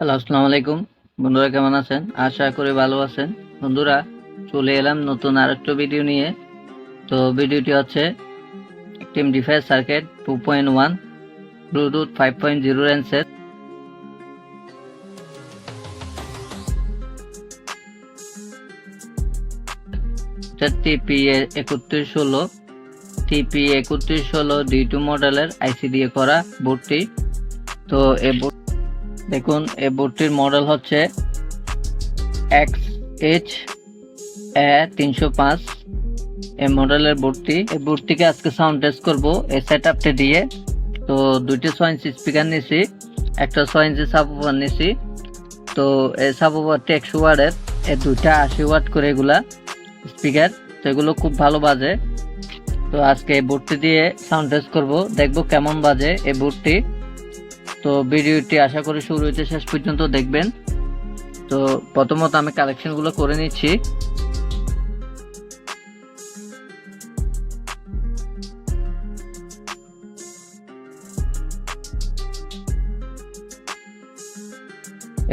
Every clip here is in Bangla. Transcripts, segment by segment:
আসসালামু আলাইকুম। বন্ধুরা কেমন আছেন? আশা করি ভালো আছেন। বন্ধুরা, চলে এলাম নতুন আরেকটা ভিডিও নিয়ে। তো ভিডিওটি হচ্ছে একটিম device circuit two point one bluetooth five point zero রেঞ্জের টিপি একত্রিশ ষোলো। টিপি একত্রিশ ষোলো ডি টু মডেলের আইসি দিয়ে করা বোর্ডটি। তো এ বোর্ড দেখুন, এই বোর্ডটির মডেল হচ্ছে এক্স এইচ এ তিনশো পাঁচ এই মডেলের বোর্ডটি, এই বোর্ডটিকে আজকে সাউন্ড টেস্ট করব, এই সেট আপটি দিয়ে। তো দুইটি ছয় ইঞ্চি স্পিকার নিছি, একটা ছয় ইঞ্চি সাবওয়ার নিছি। তো এই সাবওয়ারটি একশো ওয়ার্ডের এই দুইটা আশি ওয়াট করে এগুলা স্পিকার তো এগুলো খুব ভালো বাজে। তো আজকে এই বোর্ডটি দিয়ে সাউন্ড টেস্ট করব, দেখব কেমন বাজে এই বোর্ডটি। তো ভিডিওটি আশা করি শুরু হইতে শেষ পর্যন্ত দেখবেন। তো প্রথমত আমি কালেকশনগুলো করে নিচ্ছি।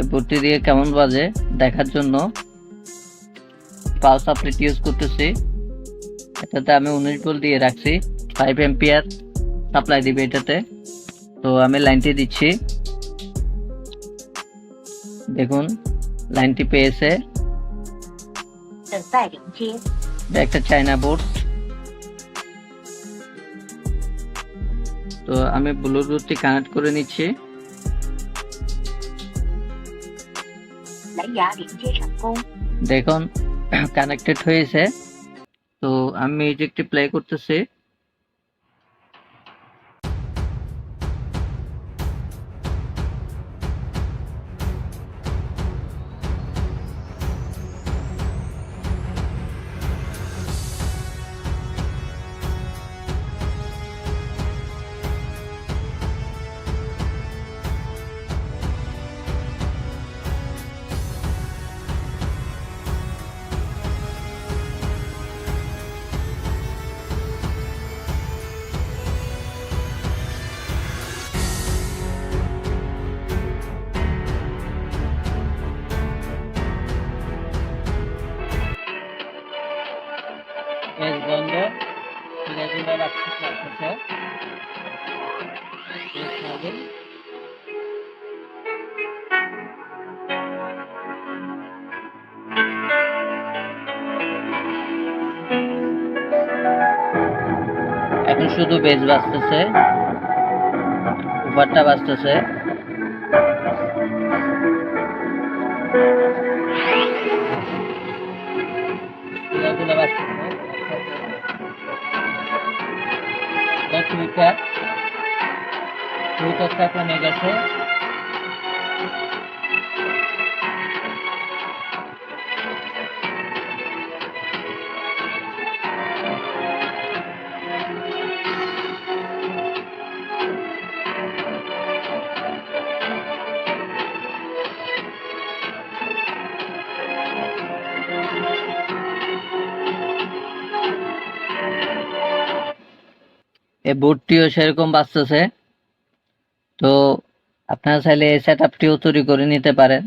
এই দিয়ে কেমন বাজে দেখার জন্য। পাওয়ার সাপ্লাইট ইউজ করতেছি। এটাতে আমি উনিশ ভোল্ট দিয়ে রাখছি। ফাইভ এম্পিয়ার সাপ্লাই দিবে এটাতে। তো আমি লাইনটি দিচ্ছি। দেখুন লাইনটি পেয়েছে। একটা চাইনা বোর্ড তো আমি ব্লুটুথটি কানেক্ট করে নিচ্ছি। দেখুন কানেক্টেড হয়েছে। তো আমি মিউজিকটি প্লে করতেছি। হবে এখন শুধু বেজ বাজতেছে উপারটা বাজতেছে। টুইটারটা কমে গেছে। এই বোর্ডটিও সেরকম বাঁচতেছে। তো আপনারা চাইলে এই সেট আপটিও তৈরি করে নিতে পারেন।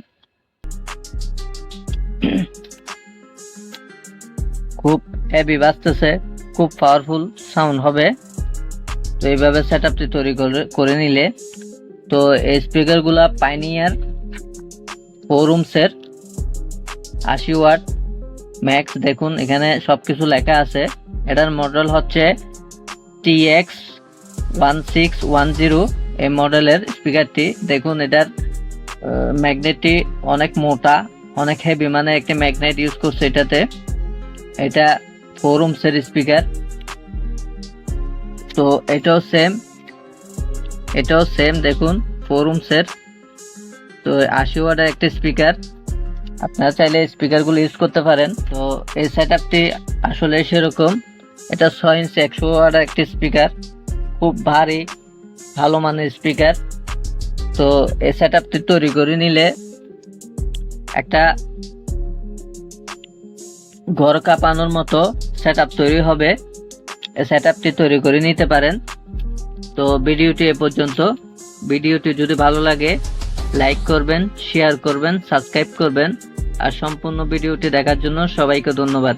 খুব হেভি বাজতেছে, খুব পাওয়ারফুল সাউন্ড হবে। তো এইভাবে সেট আপটি তৈরি করে নিলে, তো এই স্পিকারগুলা পাইনিয়ার ফোরুমসের আশি ওয়াট ম্যাক্স দেখুন এখানে সবকিছু লেখা আছে। এটার মডেল হচ্ছে TX one six one zero এই মডেলের স্পিকারটি দেখুন এটার ম্যাগনেটটি অনেক মোটা, অনেক হেভি মানে একটা ম্যাগনেট ইউজ করছে এটাতে। এটা ফোর ওমসের স্পিকার তো এটাও সেম এটাও সেম দেখুন ফোর ওমসের তো আশি ওয়াটের একটা স্পিকার আপনারা চাইলে স্পিকারগুলো ইউজ করতে পারেন। তো এই সেট আপটি আসলে সেরকম। এটা ছয় ইঞ্চি একশো ওয়াটের একটি স্পিকার খুব ভারী ভালো মানের স্পিকার তো এই সেট আপটি তৈরি করে নিলে একটা ঘর কাঁপানোর মতো সেট তৈরি হবে। এই সেট আপটি তৈরি করে নিতে পারেন। তো ভিডিওটি এ পর্যন্ত। ভিডিওটি যদি ভালো লাগে লাইক করবেন শেয়ার করবেন সাবস্ক্রাইব করবেন। আর সম্পূর্ণ ভিডিওটি দেখার জন্য সবাইকে ধন্যবাদ।